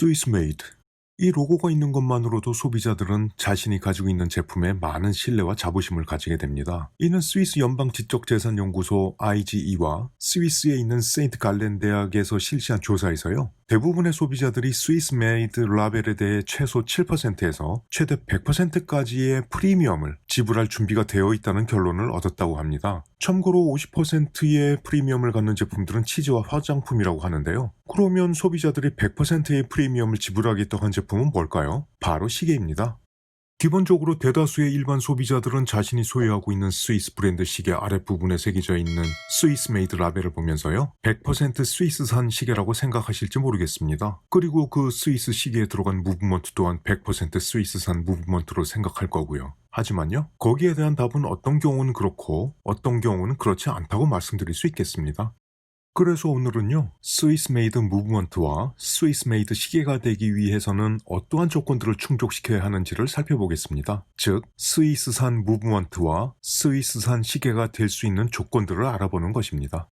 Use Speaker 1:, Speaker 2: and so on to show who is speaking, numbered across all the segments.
Speaker 1: 스위스메이드. 이 로고가 있는 것만으로도 소비자들은 자신이 가지고 있는 제품에 많은 신뢰와 자부심을 가지게 됩니다. 이는 스위스 연방 지적재산연구소 IGE와 스위스에 있는 세인트 갈렌 대학에서 실시한 조사에서요. 대부분의 소비자들이 스위스 메이드 라벨에 대해 최소 7%에서 최대 100%까지의 프리미엄을 지불할 준비가 되어 있다는 결론을 얻었다고 합니다. 참고로 50%의 프리미엄을 갖는 제품들은 치즈와 화장품이라고 하는데요. 그러면 소비자들이 100%의 프리미엄을 지불하겠다고 한 제품은 뭘까요? 바로 시계입니다. 기본적으로 대다수의 일반 소비자들은 자신이 소유하고 있는 스위스 브랜드 시계 아랫부분에 새겨져 있는 스위스 메이드 라벨을 보면서요. 100% 스위스산 시계라고 생각하실지 모르겠습니다. 그리고 그 스위스 시계에 들어간 무브먼트 또한 100% 스위스산 무브먼트로 생각할 거고요. 하지만요. 거기에 대한 답은 어떤 경우는 그렇고 어떤 경우는 그렇지 않다고 말씀드릴 수 있겠습니다. 그래서 오늘은요, 스위스 메이드 무브먼트와 스위스 메이드 시계가 되기 위해서는 어떠한 조건들을 충족시켜야 하는지를 살펴보겠습니다. 즉, 스위스산 무브먼트와 스위스산 시계가 될 수 있는 조건들을 알아보는 것입니다.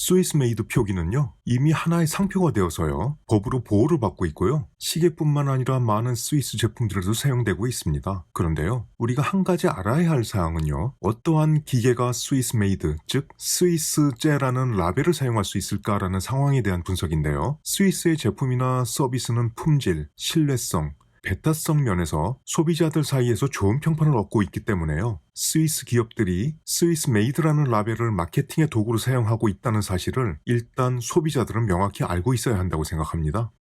Speaker 1: 스위스 메이드 표기는요, 이미 하나의 상표가 되어서요, 법으로 보호를 받고 있고요, 시계뿐만 아니라 많은 스위스 제품들에도 사용되고 있습니다. 그런데요, 우리가 한 가지 알아야 할 사항은요, 어떠한 기계가 스위스 메이드, 즉, 스위스제라는 라벨을 사용할 수 있을까라는 상황에 대한 분석인데요, 스위스의 제품이나 서비스는 품질, 신뢰성, 배타성 면에서 소비자들 사이에서 좋은 평판을 얻고 있기 때문에요. 스위스 기업들이 스위스 메이드라는 라벨을 마케팅의 도구로 사용하고 있다는 사실을 일단 소비자들은 명확히 알고 있어야 한다고 생각합니다.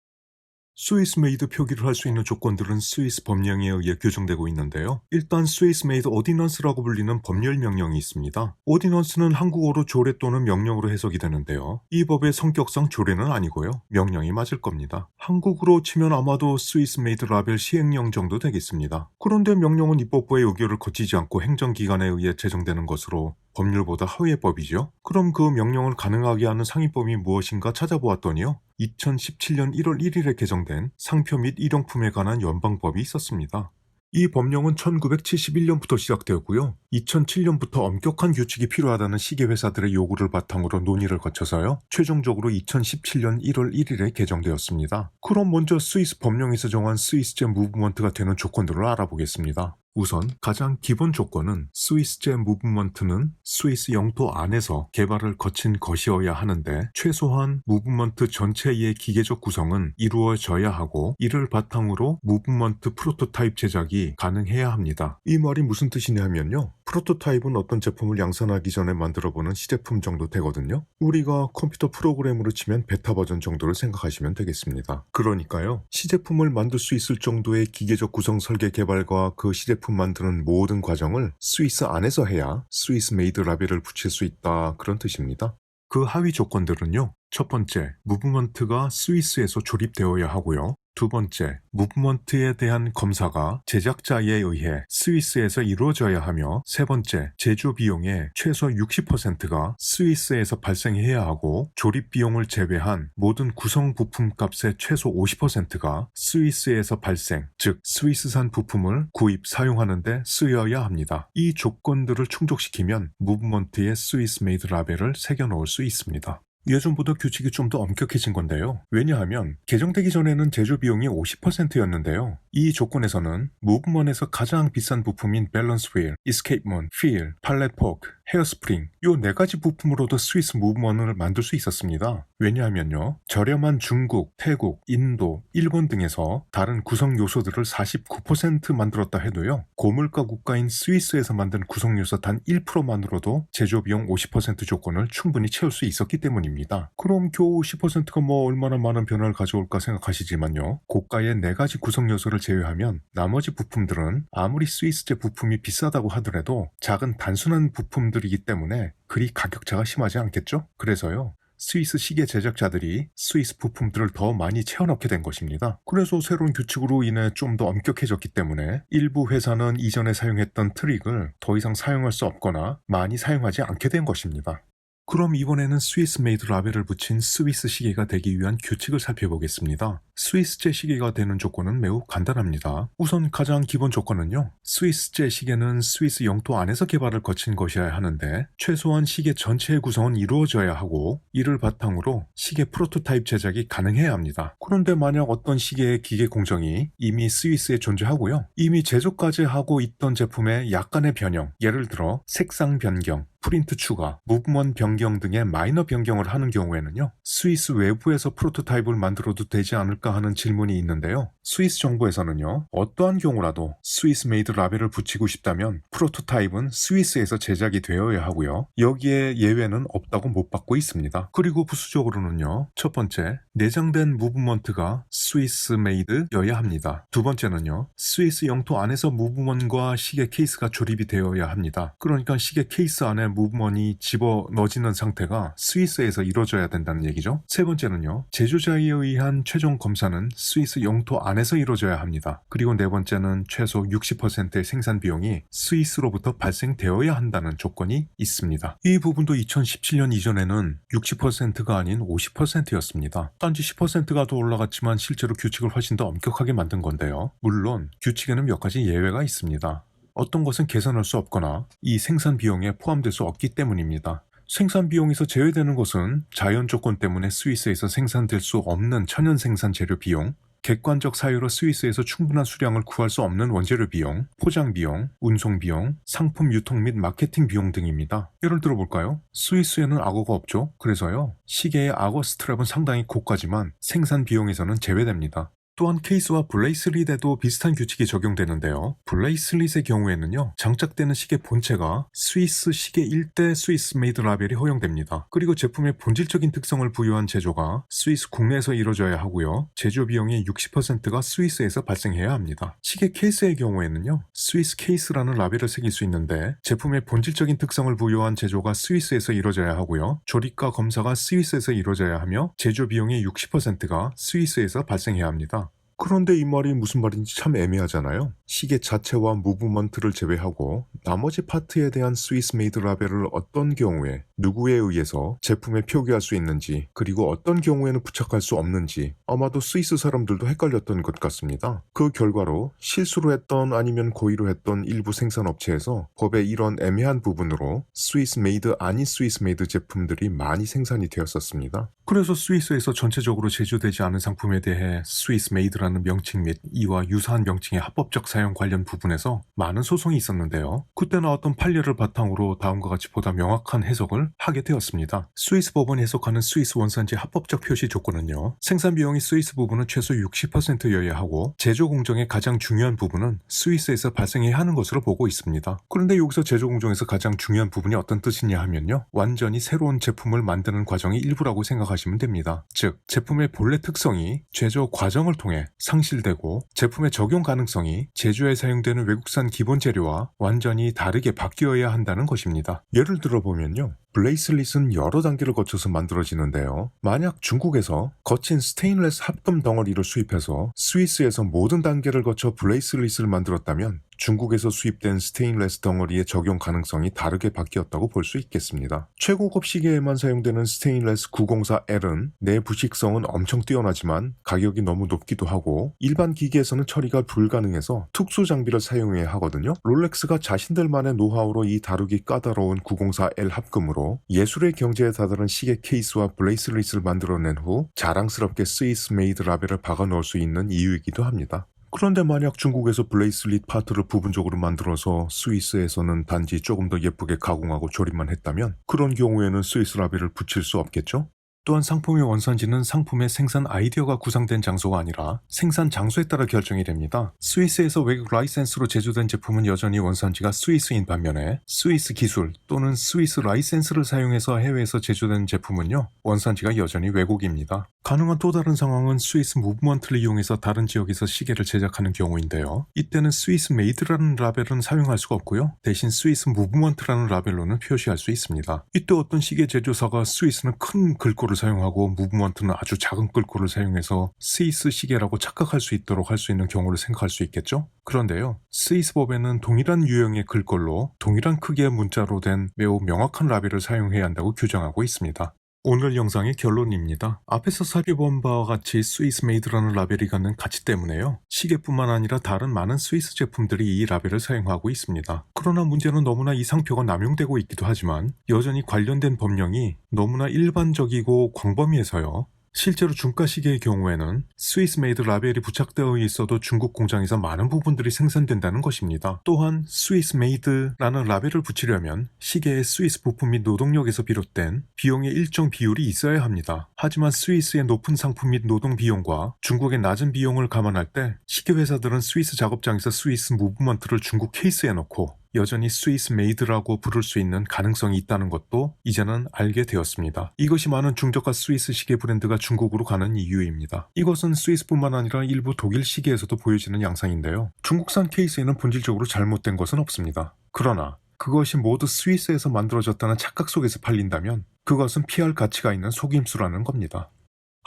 Speaker 1: 스위스 메이드 표기를 할 수 있는 조건들은 스위스 법령에 의해 규정되고 있는데요. 일단 스위스 메이드 오디넌스라고 불리는 법률 명령이 있습니다. 오디넌스는 한국어로 조례 또는 명령으로 해석이 되는데요. 이 법의 성격상 조례는 아니고요. 명령이 맞을 겁니다. 한국으로 치면 아마도 스위스 메이드 라벨 시행령 정도 되겠습니다. 그런데 명령은 입법부의 의결을 거치지 않고 행정기관에 의해 제정되는 것으로 법률보다 하위의 법이죠. 그럼 그 명령을 가능하게 하는 상위법이 무엇인가 찾아보았더니요. 2017년 1월 1일에 개정된 상표 및 일용품에 관한 연방법이 있었습니다. 이 법령은 1971년부터 시작되었고요. 2007년부터 엄격한 규칙이 필요하다는 시계 회사들의 요구를 바탕으로 논의를 거쳐서요. 최종적으로 2017년 1월 1일에 개정되었습니다. 그럼 먼저 스위스 법령에서 정한 스위스 제 무브먼트가 되는 조건들을 알아보겠습니다. 우선 가장 기본 조건은 스위스제 무브먼트는 스위스 영토 안에서 개발을 거친 것이어야 하는데 최소한 무브먼트 전체의 기계적 구성은 이루어져야 하고 이를 바탕으로 무브먼트 프로토타입 제작이 가능해야 합니다. 이 말이 무슨 뜻이냐면요. 프로토타입은 어떤 제품을 양산하기 전에 만들어보는 시제품 정도 되거든요. 우리가 컴퓨터 프로그램으로 치면 베타 버전 정도를 생각하시면 되겠습니다. 그러니까요. 시제품을 만들 수 있을 정도의 기계적 구성 설계 개발과 그 시제품 만드는 모든 과정을 스위스 안에서 해야 스위스 메이드 라벨을 붙일 수 있다 그런 뜻입니다. 그 하위 조건들은요. 첫 번째, 무브먼트가 스위스에서 조립되어야 하고요. 두 번째, 무브먼트에 대한 검사가 제작자에 의해 스위스에서 이루어져야 하며 세 번째, 제조 비용의 최소 60%가 스위스에서 발생해야 하고 조립 비용을 제외한 모든 구성 부품 값의 최소 50%가 스위스에서 발생, 즉 스위스산 부품을 구입 사용하는 데 쓰여야 합니다. 이 조건들을 충족시키면 무브먼트의 스위스 메이드 라벨을 새겨 넣을 수 있습니다. 예전보다 규칙이 좀 더 엄격해진 건데요. 왜냐하면 개정되기 전에는 제조 비용이 50%였는데요. 이 조건에서는 무브먼에서 가장 비싼 부품인 밸런스 휠, 이스케이프먼, 필, 팔렛 포크, 헤어스프링 요 네 가지 부품으로도 스위스 무브먼을 만들 수 있었습니다. 왜냐하면요. 저렴한 중국, 태국, 인도, 일본 등에서 다른 구성 요소들을 49% 만들었다 해도요. 고물가 국가인 스위스에서 만든 구성 요소 단 1%만으로도 제조 비용 50% 조건을 충분히 채울 수 있었기 때문입니다. 그럼 겨우 10%가 뭐 얼마나 많은 변화를 가져올까 생각하시지만요. 고가의 네 가지 구성 요소를 제외하면 나머지 부품들은 아무리 스위스제 부품이 비싸다고 하더라도 작은 단순한 부품들이기 때문에 그리 가격차가 심하지 않겠죠? 그래서요. 스위스 시계 제작자들이 스위스 부품들을 더 많이 채워넣게 된 것입니다. 그래서 새로운 규칙으로 인해 좀 더 엄격해졌기 때문에 일부 회사는 이전에 사용했던 트릭을 더 이상 사용할 수 없거나 많이 사용하지 않게 된 것입니다. 그럼 이번에는 스위스 메이드 라벨을 붙인 스위스 시계가 되기 위한 규칙을 살펴보겠습니다. 스위스제 시계가 되는 조건은 매우 간단합니다. 우선 가장 기본 조건은요. 스위스제 시계는 스위스 영토 안에서 개발을 거친 것이어야 하는데 최소한 시계 전체의 구성은 이루어져야 하고 이를 바탕으로 시계 프로토타입 제작이 가능해야 합니다. 그런데 만약 어떤 시계의 기계 공정이 이미 스위스에 존재하고요. 이미 제조까지 하고 있던 제품의 약간의 변형, 예를 들어 색상 변경, 프린트 추가, 무브먼 변경 등의 마이너 변경을 하는 경우에는요, 스위스 외부에서 프로토타입을 만들어도 되지 않을까 하는 질문이 있는데요. 스위스 정부에서는요, 어떠한 경우라도 스위스 메이드 라벨을 붙이고 싶다면 프로토타입은 스위스에서 제작이 되어야 하고요. 여기에 예외는 없다고 못 받고 있습니다. 그리고 부수적으로는요, 첫 번째, 내장된 무브먼트가 스위스 메이드여야 합니다. 두 번째는요, 스위스 영토 안에서 무브먼과 시계 케이스가 조립이 되어야 합니다. 그러니까 시계 케이스 안에 무브먼이 집어 넣어지는 상태가 스위스에서 이루어져야 된다는 얘기죠. 세 번째는요, 제조자에 의한 최종 검사는 스위스 영토 안에서 이루어져야 합니다. 그리고 네 번째는 최소 60%의 생산 비용이 스위스로부터 발생되어야 한다는 조건이 있습니다. 이 부분도 2017년 이전에는 60%가 아닌 50%였습니다. 단지 10%가 더 올라갔지만 실제로 규칙을 훨씬 더 엄격하게 만든 건데요. 물론 규칙에는 몇 가지 예외가 있습니다. 어떤 것은 계산할 수 없거나 이 생산 비용에 포함될 수 없기 때문입니다. 생산 비용에서 제외되는 것은 자연 조건 때문에 스위스에서 생산될 수 없는 천연 생산 재료 비용, 객관적 사유로 스위스에서 충분한 수량을 구할 수 없는 원재료 비용, 포장 비용, 운송 비용, 상품 유통 및 마케팅 비용 등입니다. 예를 들어 볼까요? 스위스에는 악어가 없죠. 그래서요. 시계의 악어 스트랩은 상당히 고가지만 생산 비용에서는 제외됩니다. 또한 케이스와 블레이슬릿에도 비슷한 규칙이 적용되는데요. 블레이슬릿의 경우에는요, 장착되는 시계 본체가 스위스 시계 1대 스위스 메이드 라벨이 허용됩니다. 그리고 제품의 본질적인 특성을 부여한 제조가 스위스 국내에서 이루어져야 하고요. 제조 비용의 60%가 스위스에서 발생해야 합니다. 시계 케이스의 경우에는요, 스위스 케이스라는 라벨을 새길 수 있는데 제품의 본질적인 특성을 부여한 제조가 스위스에서 이루어져야 하고요. 조립과 검사가 스위스에서 이루어져야 하며 제조 비용의 60%가 스위스에서 발생해야 합니다. 그런데 이 말이 무슨 말인지 참 애매하잖아요. 시계 자체와 무브먼트를 제외하고 나머지 파트에 대한 스위스 메이드 라벨을 어떤 경우에 누구에 의해서 제품에 표기할 수 있는지 그리고 어떤 경우에는 부착할 수 없는지 아마도 스위스 사람들도 헷갈렸던 것 같습니다. 그 결과로 실수로 했던 아니면 고의로 했던 일부 생산업체에서 법의 이런 애매한 부분으로 스위스 메이드 아닌 스위스 메이드 제품들이 많이 생산이 되었었습니다. 그래서 스위스에서 전체적으로 제조되지 않은 상품에 대해 스위스 메이드라 는 명칭 및 이와 유사한 명칭의 합법적 사용 관련 부분에서 많은 소송이 있었는데요. 그때 나왔던 판례를 바탕으로 다음과 같이 보다 명확한 해석을 하게 되었습니다. 스위스 법원이 해석하는 스위스 원산지 합법적 표시 조건은요. 생산 비용이 스위스 부분은 최소 60%여야 하고 제조 공정의 가장 중요한 부분은 스위스에서 발생해야 하는 것으로 보고 있습니다. 그런데 여기서 제조 공정에서 가장 중요한 부분이 어떤 뜻이냐 하면요. 완전히 새로운 제품을 만드는 과정이 일부라고 생각하시면 됩니다. 즉, 제품의 본래 특성이 제조 과정을 통해 상실되고 제품의 적용 가능성이 제조에 사용되는 외국산 기본 재료와 완전히 다르게 바뀌어야 한다는 것입니다. 예를 들어보면요. 블레이슬릿은 여러 단계를 거쳐서 만들어지는데요. 만약 중국에서 거친 스테인레스 합금 덩어리를 수입해서 스위스에서 모든 단계를 거쳐 블레이슬릿을 만들었다면 중국에서 수입된 스테인레스 덩어리의 적용 가능성이 다르게 바뀌었다고 볼 수 있겠습니다. 최고급 시계에만 사용되는 스테인레스 904L은 내 부식성은 엄청 뛰어나지만 가격이 너무 높기도 하고 일반 기계에서는 처리가 불가능해서 특수 장비를 사용해야 하거든요. 롤렉스가 자신들만의 노하우로 이 다루기 까다로운 904L 합금으로 예술의 경제에 다다른 시계 케이스와 블레이슬릿을 만들어낸 후 자랑스럽게 스위스 메이드 라벨을 박아 넣을 수 있는 이유이기도 합니다. 그런데 만약 중국에서 블레이슬릿 파트를 부분적으로 만들어서 스위스에서는 단지 조금 더 예쁘게 가공하고 조립만 했다면 그런 경우에는 스위스 라벨을 붙일 수 없겠죠? 또한 상품의 원산지는 상품의 생산 아이디어가 구상된 장소가 아니라 생산 장소에 따라 결정이 됩니다. 스위스에서 외국 라이센스로 제조된 제품은 여전히 원산지가 스위스인 반면에 스위스 기술 또는 스위스 라이센스를 사용해서 해외에서 제조된 제품은요 원산지가 여전히 외국입니다. 가능한 또 다른 상황은 스위스 무브먼트를 이용해서 다른 지역에서 시계를 제작하는 경우인데요. 이때는 스위스 메이드라는 라벨은 사용할 수가 없고요. 대신 스위스 무브먼트라는 라벨로는 표시할 수 있습니다. 이때 어떤 시계 제조사가 스위스는 큰 글꼴을 사용하고 무브먼트는 아주 작은 끌고를 사용해서 스위스 시계라고 착각할 수 있도록 할 수 있는 경우를 생각할 수 있겠죠? 그런데요. 스위스 법에는 동일한 유형의 글꼴로 동일한 크기의 문자로 된 매우 명확한 라벨을 사용해야 한다고 규정하고 있습니다. 오늘 영상의 결론입니다. 앞에서 살펴본 바와 같이 스위스 메이드라는 라벨이 갖는 가치 때문에요. 시계뿐만 아니라 다른 많은 스위스 제품들이 이 라벨을 사용하고 있습니다. 그러나 문제는 너무나 이 상표가 남용되고 있기도 하지만 여전히 관련된 법령이 너무나 일반적이고 광범위해서요. 실제로 중가 시계의 경우에는 스위스 메이드 라벨이 부착되어 있어도 중국 공장에서 많은 부분들이 생산된다는 것입니다. 또한 스위스 메이드라는 라벨을 붙이려면 시계의 스위스 부품 및 노동력에서 비롯된 비용의 일정 비율이 있어야 합니다. 하지만 스위스의 높은 상품 및 노동 비용과 중국의 낮은 비용을 감안할 때 시계 회사들은 스위스 작업장에서 스위스 무브먼트를 중국 케이스에 넣고 여전히 스위스 메이드라고 부를 수 있는 가능성이 있다는 것도 이제는 알게 되었습니다. 이것이 많은 중저가 스위스 시계 브랜드가 중국으로 가는 이유입니다. 이것은 스위스뿐만 아니라 일부 독일 시계에서도 보여지는 양상인데요. 중국산 케이스에는 본질적으로 잘못된 것은 없습니다. 그러나 그것이 모두 스위스에서 만들어졌다는 착각 속에서 팔린다면 그것은 피할 가치가 있는 속임수라는 겁니다.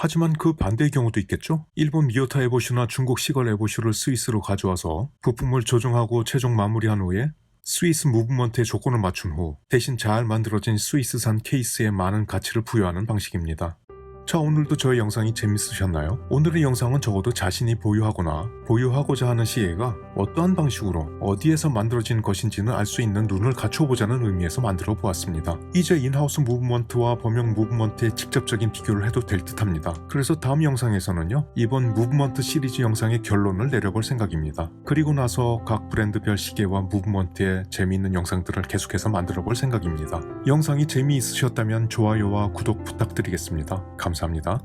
Speaker 1: 하지만 그 반대의 경우도 있겠죠? 일본 미오타 에보슈나 중국 시걸 에보슈를 스위스로 가져와서 부품을 조정하고 최종 마무리한 후에 스위스 무브먼트의 조건을 맞춘 후 대신 잘 만들어진 스위스산 케이스에 많은 가치를 부여하는 방식입니다. 자 오늘도 저의 영상이 재밌으셨나요? 오늘의 영상은 적어도 자신이 보유하거나 보유하고자 하는 시계가 어떠한 방식으로 어디에서 만들어진 것인지는 알 수 있는 눈을 갖춰보자는 의미에서 만들어 보았습니다. 이제 인하우스 무브먼트와 범용 무브먼트의 직접적인 비교를 해도 될 듯합니다. 그래서 다음 영상에서는요 이번 무브먼트 시리즈 영상의 결론을 내려볼 생각입니다. 그리고 나서 각 브랜드별 시계와 무브먼트의 재미있는 영상들을 계속해서 만들어 볼 생각입니다. 영상이 재미있으셨다면 좋아요와 구독 부탁드리겠습니다. 감사합니다.